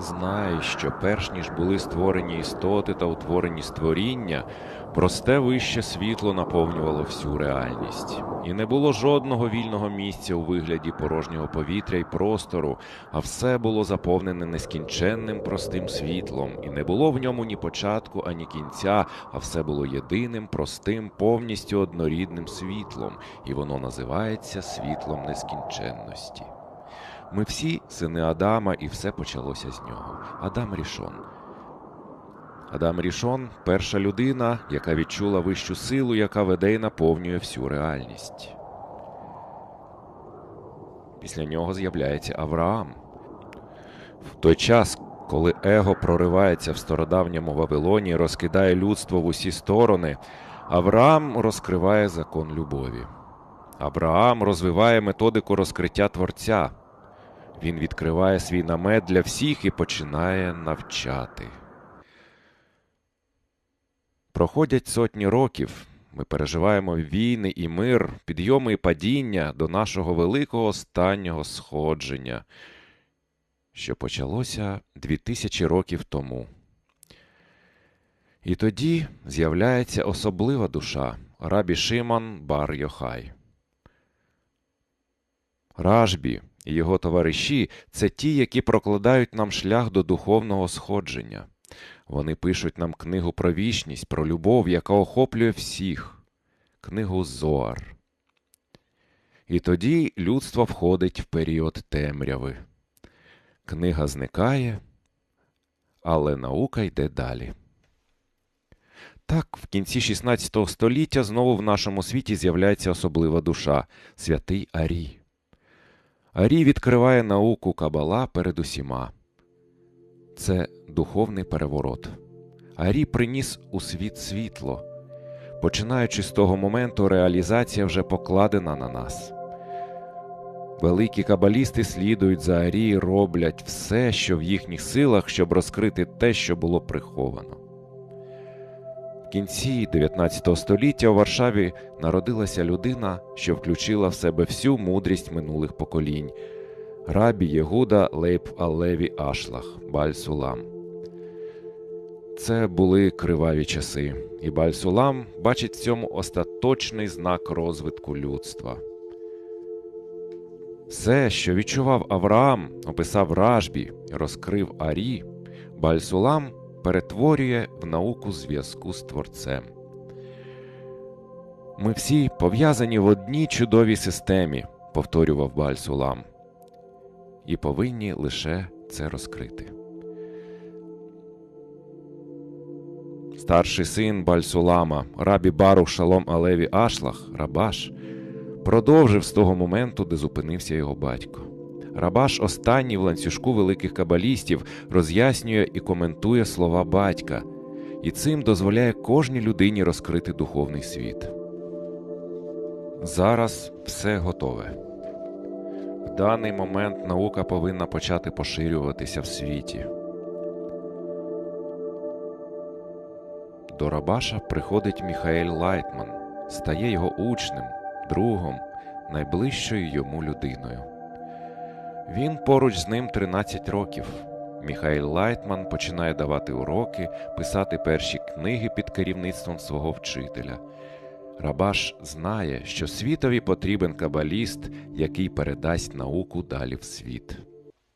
знай, що перш ніж були створені істоти та утворені створіння, просте вище світло наповнювало всю реальність. І не було жодного вільного місця у вигляді порожнього повітря й простору, а все було заповнене нескінченним простим світлом, і не було в ньому ні початку, ані кінця, а все було єдиним, простим, повністю однорідним світлом, і воно називається світлом нескінченності. Ми всі сини Адама, і все почалося з нього. Адам Рішон. Адам Рішон перша людина, яка відчула вищу силу, яка веде і наповнює всю реальність. Після нього з'являється Авраам. В той час, коли его проривається в стародавньому Вавилоні розкидає людство в усі сторони, Авраам розкриває закон любові. Авраам розвиває методику розкриття Творця. Він відкриває свій намет для всіх і починає навчати. Проходять сотні років. Ми переживаємо війни і мир, підйоми і падіння до нашого великого останнього сходження, що почалося дві тисячі років тому. І тоді з'являється особлива душа Рабі Шиман Бар Йохай. Ражбі його товариші це ті, які прокладають нам шлях до духовного сходження. Вони пишуть нам книгу про вічність, про любов, яка охоплює всіх, книгу Зоар. І тоді людство входить в період темряви. Книга зникає, але наука йде далі. Так, в кінці 16 століття знову в нашому світі з'являється особлива душа святий Арій. Арій відкриває науку Кабала перед усіма. Це духовний переворот. Арій приніс у світ світло. Починаючи з того моменту, реалізація вже покладена на нас. Великі кабалісти слідують за Арій, роблять все, що в їхніх силах, щоб розкрити те, що було приховано. Кінці 19 століття у Варшаві народилася людина, що включила в себе всю мудрість минулих поколінь Рабі Єгуда Лейб Аллеві Ашлах Баль-Сулам. Це були криваві часи, і Баль-Сулам бачить в цьому остаточний знак розвитку людства. Все, що відчував Авраам, описав Ражбі, розкрив Арі, Баль-Сулам перетворює в науку зв'язку з Творцем. Ми всі пов'язані в одній чудовій системі, повторював Баль-Сулам, і повинні лише це розкрити. Старший син Бальсулама, рабі Барух Шалом Алеві Ашлах, Рабаш, продовжив з того моменту, де зупинився його батько. Рабаш, останній в ланцюжку великих кабалістів, роз'яснює і коментує слова батька, і цим дозволяє кожній людині розкрити духовний світ. Зараз все готове. В даний момент наука повинна почати поширюватися в світі. До Рабаша приходить Міхаель Лайтман, стає його учнем, другом, найближчою йому людиною. Він поруч з ним 13 років. Міхаїл Лайтман починає давати уроки, писати перші книги під керівництвом свого вчителя. Рабаш знає, що світові потрібен кабаліст, який передасть науку далі в світ.